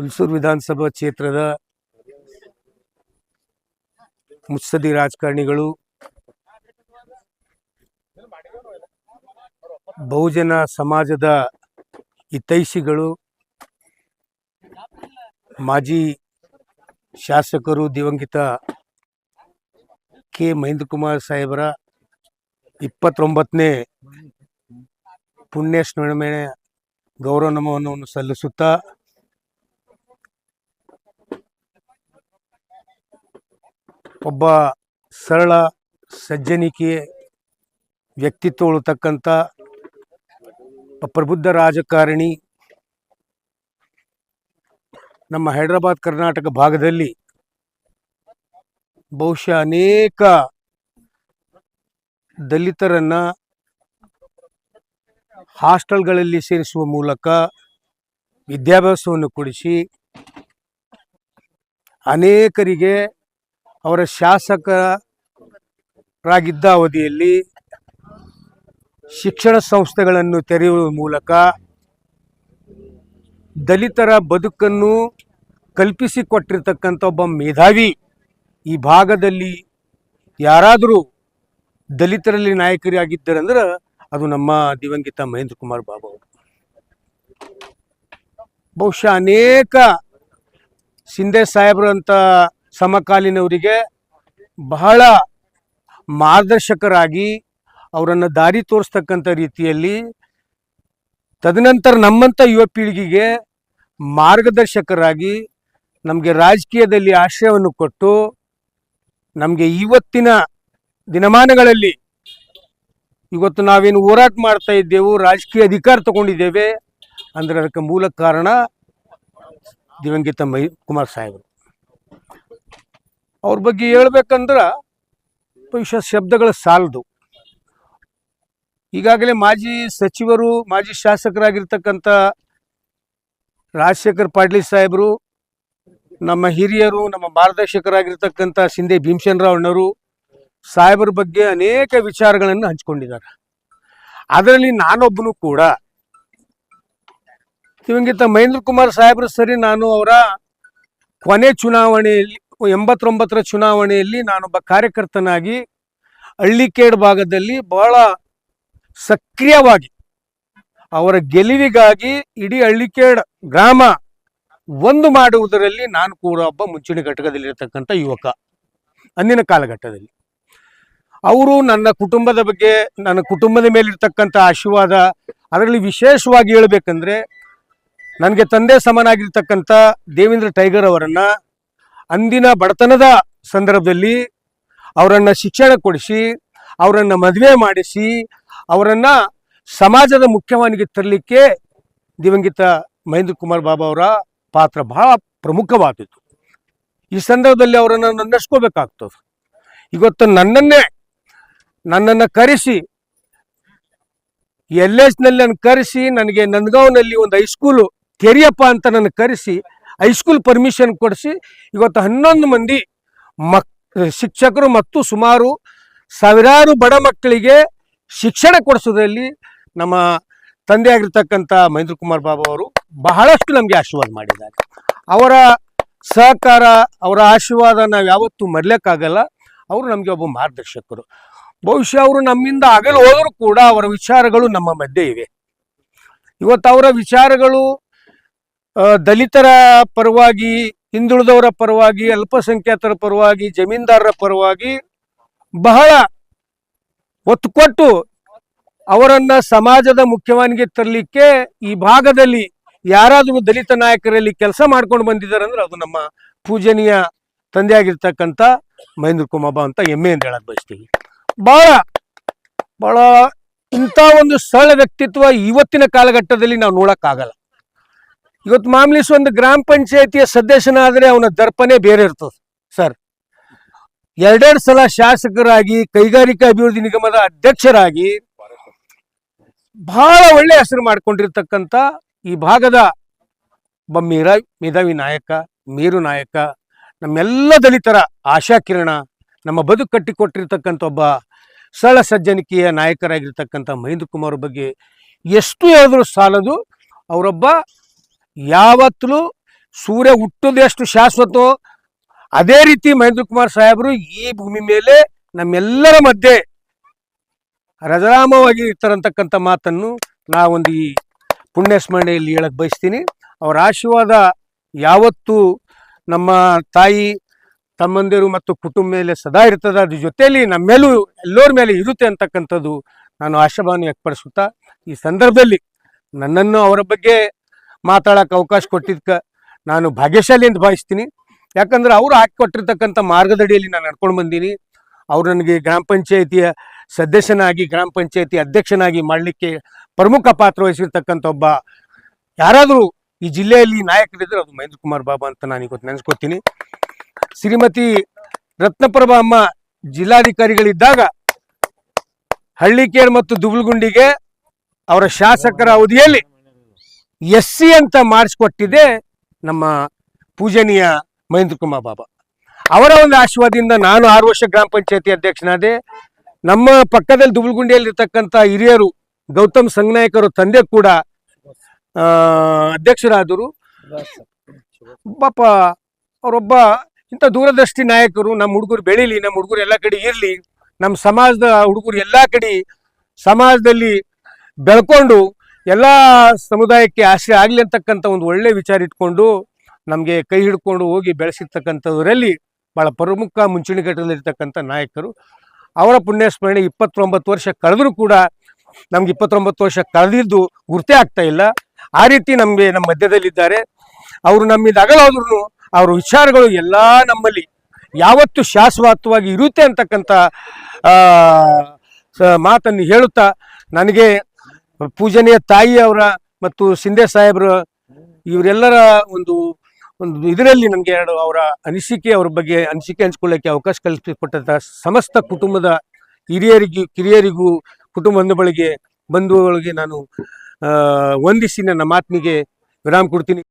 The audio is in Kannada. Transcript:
ಹುಲ್ಸೂರು ವಿಧಾನಸಭಾ ಕ್ಷೇತ್ರದ ಮುತ್ಸದಿ ರಾಜಕಾರಣಿಗಳು, ಬಹುಜನ ಸಮಾಜದ ಹಿತೈಷಿಗಳು, ಮಾಜಿ ಶಾಸಕರು ದಿವಂಗತ ಕೆ. ಮಹೇಂದ್ರ ಕುಮಾರ್ ಸಾಹೇಬರ ಇಪ್ಪತ್ತೊಂಬತ್ತನೇ ಪುಣ್ಯ ಸ್ಮರಣೆ ಗೌರವ ನಮನವನ್ನು ಸಲ್ಲಿಸುತ್ತಾ ಒಬ್ಬ ಸರಳ, ಸಜ್ಜನಿಕೆ ವ್ಯಕ್ತಿತ್ವ ಉಳ್ತಕ್ಕಂಥ ಪ್ರಬುದ್ಧ ರಾಜಕಾರಣಿ ನಮ್ಮ ಹೈದರಾಬಾದ್ ಕರ್ನಾಟಕ ಭಾಗದಲ್ಲಿ ಬಹುಶಃ ಅನೇಕ ದಲಿತರನ್ನು ಹಾಸ್ಟೆಲ್ಗಳಲ್ಲಿ ಸೇರಿಸುವ ಮೂಲಕ ವಿದ್ಯಾಭ್ಯಾಸವನ್ನು ಕೊಡಿಸಿ ಅನೇಕರಿಗೆ ಅವರ ಶಾಸಕರಾಗಿದ್ದ ಅವಧಿಯಲ್ಲಿ ಶಿಕ್ಷಣ ಸಂಸ್ಥೆಗಳನ್ನು ತೆರೆಯುವ ಮೂಲಕ ದಲಿತರ ಬದುಕನ್ನು ಕಲ್ಪಿಸಿಕೊಟ್ಟಿರ್ತಕ್ಕಂಥ ಒಬ್ಬ ಮೇಧಾವಿ ಈ ಭಾಗದಲ್ಲಿ ಯಾರಾದರೂ ದಲಿತರಲ್ಲಿ ನಾಯಕರಾಗಿದ್ದರಂದ್ರೆ ಅದು ನಮ್ಮ ದಿವಂಗಿತ ಮಹೇಂದ್ರ ಕುಮಾರ್ ಬಾಬು ಅವರು. ಬಹುಶಃ ಅನೇಕ ಸಿಂಧೆ ಸಾಹೇಬರಂತ ಸಮಕಾಲೀನವರಿಗೆ ಬಹಳ ಮಾರ್ಗದರ್ಶಕರಾಗಿ ಅವರನ್ನು ದಾರಿ ತೋರಿಸ್ತಕ್ಕಂಥ ರೀತಿಯಲ್ಲಿ ತದನಂತರ ನಮ್ಮಂಥ ಯುವ ಪೀಳಿಗೆಗೆ ಮಾರ್ಗದರ್ಶಕರಾಗಿ ನಮಗೆ ರಾಜಕೀಯದಲ್ಲಿ ಆಶ್ರಯವನ್ನು ಕೊಟ್ಟು ನಮಗೆ ಇವತ್ತಿನ ದಿನಮಾನಗಳಲ್ಲಿ ಇವತ್ತು ನಾವೇನು ಹೋರಾಟ ಮಾಡ್ತಾ ಇದ್ದೇವೆ, ರಾಜಕೀಯ ಅಧಿಕಾರ ತಗೊಂಡಿದ್ದೇವೆ ಅಂದರೆ ಅದಕ್ಕೆ ಮೂಲ ಕಾರಣ ದಿವಂಗಿತ ಮೈ ಕುಮಾರ್ ಸಾಹೇಬರು. ಅವ್ರ ಬಗ್ಗೆ ಹೇಳ್ಬೇಕಂದ್ರೆ ಶಬ್ದಗಳು ಸಾಲದು. ಈಗಾಗಲೇ ಮಾಜಿ ಸಚಿವರು, ಮಾಜಿ ಶಾಸಕರಾಗಿರ್ತಕ್ಕಂಥ ರಾಜಶೇಖರ್ ಪಾಟೀಲ್ ಸಾಹೇಬರು, ನಮ್ಮ ಹಿರಿಯರು, ನಮ್ಮ ಮಾರ್ಗದರ್ಶಕರಾಗಿರ್ತಕ್ಕಂಥ ಸಿಂಧೆ ಭೀಮಸೇನರಾವ್ ಅಣ್ಣರು ಸಾಹೇಬರ ಬಗ್ಗೆ ಅನೇಕ ವಿಚಾರಗಳನ್ನು ಹಂಚಿಕೊಂಡಿದ್ದಾರೆ. ಅದರಲ್ಲಿ ನಾನೊಬ್ಬನು ಕೂಡ. ದಿವಂಗತ ಮಹೇಂದ್ರ ಕುಮಾರ್ ಸಾಹೇಬರು ಸರಿ ನಾನು ಅವರ ಕೊನೆ ಚುನಾವಣೆಯಲ್ಲಿ ಎಂಬತ್ತೊಂಬತ್ತರ ಚುನಾವಣೆಯಲ್ಲಿ ನಾನೊಬ್ಬ ಕಾರ್ಯಕರ್ತನಾಗಿ ಹಳ್ಳಿಕೇಡ್ ಭಾಗದಲ್ಲಿ ಬಹಳ ಸಕ್ರಿಯವಾಗಿ ಅವರ ಗೆಲುವಿಗಾಗಿ ಇಡೀ ಹಳ್ಳಿಕೇಡ್ ಗ್ರಾಮ ಒಂದು ಮಾಡುವುದರಲ್ಲಿ ನಾನು ಕೂಡ ಒಬ್ಬ ಮುಂಚೂಣಿ ಘಟಕದಲ್ಲಿರತಕ್ಕಂಥ ಯುವಕ ಅಂದಿನ ಕಾಲಘಟ್ಟದಲ್ಲಿ. ಅವರು ನನ್ನ ಕುಟುಂಬದ ಬಗ್ಗೆ, ನನ್ನ ಕುಟುಂಬದ ಮೇಲಿರ್ತಕ್ಕಂಥ ಆಶೀರ್ವಾದ ಅದರಲ್ಲಿ ವಿಶೇಷವಾಗಿ ಹೇಳಬೇಕಂದ್ರೆ, ನನಗೆ ತಂದೆ ಸಮನಾಗಿರ್ತಕ್ಕಂಥ ದೇವೇಂದ್ರ ಟೈಗರ್ ಅವರನ್ನ ಅಂದಿನ ಬಡತನದ ಸಂದರ್ಭದಲ್ಲಿ ಅವರನ್ನು ಶಿಕ್ಷಣ ಕೊಡಿಸಿ, ಅವರನ್ನು ಮದುವೆ ಮಾಡಿಸಿ, ಅವರನ್ನು ಸಮಾಜದ ಮುಖ್ಯವಾನಿಗೆ ತರಲಿಕ್ಕೆ ದಿವಂಗತ ಮಹೇಂದ್ರ ಕುಮಾರ್ ಬಾಬಾ ಅವರ ಪಾತ್ರ ಬಹಳ ಪ್ರಮುಖವಾದದ್ದು. ಈ ಸಂದರ್ಭದಲ್ಲಿ ಅವರನ್ನು ನೆನೆಸ್ಕೋಬೇಕಾಗ್ತದೆ ಇವತ್ತು ನನ್ನನ್ನೇ, ನನ್ನನ್ನು ಕರೆಸಿ ಎಲ್ ಎಸ್ನಲ್ಲಿ ನನ್ನ ಕರೆಸಿ, ನನಗೆ ನಂದಗಾಂವ್ನಲ್ಲಿ ಒಂದು ಹೈಸ್ಕೂಲು ತೆರಿಯಪ್ಪ ಅಂತ ನನ್ನ ಕರೆಸಿ ಹೈಸ್ಕೂಲ್ ಪರ್ಮಿಷನ್ ಕೊಡಿಸಿ ಇವತ್ತು ಹನ್ನೊಂದು ಮಂದಿ ಮಕ್, ಶಿಕ್ಷಕರು ಮತ್ತು ಸುಮಾರು ಸಾವಿರಾರು ಬಡ ಮಕ್ಕಳಿಗೆ ಶಿಕ್ಷಣ ಕೊಡಿಸೋದ್ರಲ್ಲಿ ನಮ್ಮ ತಂದೆ ಆಗಿರ್ತಕ್ಕಂಥ ಮಹೇಂದ್ರ ಕುಮಾರ್ ಬಾಬು ಅವರು ಬಹಳಷ್ಟು ನಮಗೆ ಆಶೀರ್ವಾದ ಮಾಡಿದ್ದಾರೆ. ಅವರ ಸಹಕಾರ, ಅವರ ಆಶೀರ್ವಾದ ನಾವು ಯಾವತ್ತೂ ಮರ್ಲಿಕ್ಕಾಗಲ್ಲ. ಅವರು ನಮಗೆ ಒಬ್ಬ ಮಾರ್ಗದರ್ಶಕರು. ಬಹುಶಃ ಅವರು ನಮ್ಮಿಂದ ಅಗಲು ಹೋದರೂ ಕೂಡ ಅವರ ವಿಚಾರಗಳು ನಮ್ಮ ಮಧ್ಯೆ ಇವೆ. ಇವತ್ತು ಅವರ ವಿಚಾರಗಳು ದಲಿತರ ಪರವಾಗಿ, ಹಿಂದುಳಿದವರ ಪರವಾಗಿ, ಅಲ್ಪಸಂಖ್ಯಾತರ ಪರವಾಗಿ, ಜಮೀನ್ದಾರರ ಪರವಾಗಿ ಬಹಳ ಒತ್ತು ಕೊಟ್ಟು ಅವರನ್ನ ಸಮಾಜದ ಮುಖ್ಯವಾನಿಗೆ ತರಲಿಕ್ಕೆ ಈ ಭಾಗದಲ್ಲಿ ಯಾರಾದರೂ ದಲಿತ ನಾಯಕರಲ್ಲಿ ಕೆಲಸ ಮಾಡ್ಕೊಂಡು ಬಂದಿದ್ದಾರೆ ಅಂದ್ರೆ ಅದು ನಮ್ಮ ಪೂಜನೀಯ ತಂದೆಯಾಗಿರ್ತಕ್ಕಂಥ ಮಹೇಂದ್ರ ಕುಮಾಬ ಅಂತ ಹೆಮ್ಮೆ ಅಂತ ಹೇಳಕ್ ಬಯಸ್ತೀವಿ. ಬಹಳ ಬಹಳ ಇಂಥ ಒಂದು ಸರಳ ವ್ಯಕ್ತಿತ್ವ ಇವತ್ತಿನ ಕಾಲಘಟ್ಟದಲ್ಲಿ ನಾವು ನೋಡಕ್ಕಾಗಲ್ಲ. ಇವತ್ತು ಮಾಮೂಲಿ ಒಂದು ಗ್ರಾಮ ಪಂಚಾಯತಿಯ ಸದಸ್ಯನಾದರೆ ಅವನ ದರ್ಪಣೆ ಬೇರೆ ಇರ್ತದೆ, ಸರ್. ಎರಡೆರಡು ಸಲ ಶಾಸಕರಾಗಿ, ಕೈಗಾರಿಕಾ ಅಭಿವೃದ್ಧಿ ನಿಗಮದ ಅಧ್ಯಕ್ಷರಾಗಿ ಬಹಳ ಒಳ್ಳೆ ಹೆಸರು ಮಾಡ್ಕೊಂಡಿರ್ತಕ್ಕಂಥ ಈ ಭಾಗದ ಮೀರ, ಮೇಧಾವಿ ನಾಯಕ, ಮೀರು ನಾಯಕ, ನಮ್ಮೆಲ್ಲ ದಲಿತರ ಆಶಾಕಿರಣ ನಮ್ಮ ಬದುಕು ಕಟ್ಟಿಕೊಟ್ಟಿರ್ತಕ್ಕಂಥ ಒಬ್ಬ ಸರಳ ಸಜ್ಜನಿಕೆಯ ನಾಯಕರಾಗಿರ್ತಕ್ಕಂಥ ಮಹೇಂದ್ರ ಕುಮಾರ್ ಬಗ್ಗೆ ಎಷ್ಟು ಹೇಳಿದ್ರು ಸಾಲದು, ಅವರೊಬ್ಬ ಯಾವತ್ತೂ ಸೂರ್ಯ ಹುಟ್ಟೋದೆಷ್ಟು ಶಾಶ್ವತೋ ಅದೇ ರೀತಿ ಮಹೇಂದ್ರ ಕುಮಾರ್ ಸಾಹೇಬರು ಈ ಭೂಮಿ ಮೇಲೆ ನಮ್ಮೆಲ್ಲರ ಮಧ್ಯೆ ರಜರಾಮವಾಗಿ ಇರ್ತಾರಂತಕ್ಕಂಥ ಮಾತನ್ನು ನಾವೊಂದು ಈ ಪುಣ್ಯ ಸ್ಮರಣೆಯಲ್ಲಿ ಹೇಳಕ್ಕೆ ಬಯಸ್ತೀನಿ. ಅವರ ಆಶೀರ್ವಾದ ಯಾವತ್ತೂ ನಮ್ಮ ತಾಯಿ, ತಮ್ಮಂದಿರು ಮತ್ತು ಕುಟುಂಬ ಮೇಲೆ ಸದಾ ಇರ್ತದೆ. ಅದ್ರ ಜೊತೆಯಲ್ಲಿ ನಮ್ಮ ಎಲ್ಲರ ಮೇಲೆ ಇರುತ್ತೆ ಅಂತಕ್ಕಂಥದ್ದು ನಾನು ಆಶಾಭಾವನೆ ವ್ಯಕ್ತಪಡಿಸುತ್ತಾ, ಈ ಸಂದರ್ಭದಲ್ಲಿ ನನ್ನನ್ನು ಅವರ ಬಗ್ಗೆ ಮಾತಾಡಕ್ಕೆ ಅವಕಾಶ ಕೊಟ್ಟಿದ್ದಕ್ಕೆ ನಾನು ಭಾಗ್ಯಶಾಲಿ ಅಂತ ಭಾವಿಸ್ತೀನಿ. ಯಾಕಂದ್ರೆ ಅವರು ಹಾಕಿಕೊಟ್ಟಿರ್ತಕ್ಕಂಥ ಮಾರ್ಗದಡಿಯಲ್ಲಿ ನಾನು ನಡ್ಕೊಂಡು ಬಂದೀನಿ. ಅವ್ರು ನನಗೆ ಗ್ರಾಮ ಪಂಚಾಯಿತಿಯ ಸದಸ್ಯನಾಗಿ, ಗ್ರಾಮ ಪಂಚಾಯಿತಿ ಅಧ್ಯಕ್ಷನಾಗಿ ಮಾಡಲಿಕ್ಕೆ ಪ್ರಮುಖ ಪಾತ್ರ ವಹಿಸಿರ್ತಕ್ಕಂಥ ಒಬ್ಬ ಯಾರಾದರೂ ಈ ಜಿಲ್ಲೆಯಲ್ಲಿ ನಾಯಕರಿದ್ರೆ ಅದು ಮಹೇಂದ್ರ ಕುಮಾರ್ ಬಾಬಾ ಅಂತ ನಾನು ಇವತ್ತು ನೆನೆಸ್ಕೊತೀನಿ. ಶ್ರೀಮತಿ ರತ್ನಪ್ರಭಾ ಅಮ್ಮ ಜಿಲ್ಲಾಧಿಕಾರಿಗಳಿದ್ದಾಗ ಹಳ್ಳಿಕೇರ್ ಮತ್ತು ದುಬ್ಲಗುಂಡಿಗೆ ಅವರ ಶಾಸಕರ ಅವಧಿಯಲ್ಲಿ ಎಸ್ ಸಿ ಅಂತ ಮಾಡಿಸ್ಕೊಟ್ಟಿದೆ ನಮ್ಮ ಪೂಜನೀಯ ಮಹೇಂದ್ರ ಕುಮಾರ್ ಬಾಬಾ. ಅವರ ಒಂದು ಆಶೀರ್ವಾದದಿಂದ ನಾನು ಆರು ವರ್ಷ ಗ್ರಾಮ ಪಂಚಾಯತಿ ಅಧ್ಯಕ್ಷನಾದೆ. ನಮ್ಮ ಪಕ್ಕದಲ್ಲಿ ದುಬ್ಲಗುಂಡಿಯಲ್ಲಿ ಇರ್ತಕ್ಕಂಥ ಹಿರಿಯರು, ಗೌತಮ್ ಸಂಗನಾಯಕರು ತಂದೆ ಕೂಡ ಅಧ್ಯಕ್ಷರಾದರು. ಪಾಪ ಅವರೊಬ್ಬ ಇಂಥ ದೂರದೃಷ್ಟಿ ನಾಯಕರು, ನಮ್ಮ ಹುಡುಗರು ಬೆಳೀಲಿ, ನಮ್ಮ ಹುಡುಗರು ಎಲ್ಲ ಕಡೆ ಇರಲಿ, ನಮ್ಮ ಸಮಾಜದ ಹುಡುಗರು ಎಲ್ಲ ಕಡೆ ಸಮಾಜದಲ್ಲಿ ಬೆಳ್ಕೊಂಡು ಎಲ್ಲ ಸಮುದಾಯಕ್ಕೆ ಆಶ್ರಯ ಆಗಲಿ ಅಂತಕ್ಕಂಥ ಒಂದು ಒಳ್ಳೆ ವಿಚಾರ ಇಟ್ಕೊಂಡು ನಮಗೆ ಕೈ ಹಿಡ್ಕೊಂಡು ಹೋಗಿ ಬೆಳೆಸಿರ್ತಕ್ಕಂಥದ್ರಲ್ಲಿ ಭಾಳ ಪ್ರಮುಖ ಮುಂಚೂಣಿ ಘಟ್ಟದಲ್ಲಿರ್ತಕ್ಕಂಥ ನಾಯಕರು. ಅವರ ಪುಣ್ಯ ಸ್ಮರಣೆ ಇಪ್ಪತ್ತೊಂಬತ್ತು ವರ್ಷ ಕಳೆದರೂ ಕೂಡ ನಮ್ಗೆ ಇಪ್ಪತ್ತೊಂಬತ್ತು ವರ್ಷ ಕಳೆದಿದ್ದು ಗುರುತೇ ಆಗ್ತಾ ಇಲ್ಲ. ಆ ರೀತಿ ನಮಗೆ ನಮ್ಮ ಮಧ್ಯದಲ್ಲಿದ್ದಾರೆ. ಅವರು ನಮ್ಮಿಂದ ಅಗಲಾದ್ರೂ ಅವರ ವಿಚಾರಗಳು ಎಲ್ಲ ನಮ್ಮಲ್ಲಿ ಯಾವತ್ತು ಶಾಶ್ವತವಾಗಿ ಇರುತ್ತೆ ಅಂತಕ್ಕಂಥ ಮಾತನ್ನು ಹೇಳುತ್ತಾ ನನಗೆ ಪೂಜನೀಯ ತಾಯಿ ಅವರ ಮತ್ತು ಸಿಂಧೆ ಸಾಹೇಬ್ರ ಇವರೆಲ್ಲರ ಒಂದು ಒಂದು ಇದರಲ್ಲಿ ನನಗೆ ಎರಡು ಅವರ ಅನಿಸಿಕೆ, ಅವ್ರ ಬಗ್ಗೆ ಅನಿಸಿಕೆ ಹಂಚ್ಕೊಳ್ಳೋಕ್ಕೆ ಅವಕಾಶ ಕಲ್ಪಿಸಿಕೊಟ್ಟಂಥ ಸಮಸ್ತ ಕುಟುಂಬದ ಹಿರಿಯರಿಗೂ, ಕಿರಿಯರಿಗೂ, ಕುಟುಂಬ ಬಂಧುಗಳಿಗೆ ನಾನು ವಂದಿಸಿ ನನ್ನ ಮಾತಿನಿಗೆ ವಿರಾಮ ಕೊಡ್ತೀನಿ.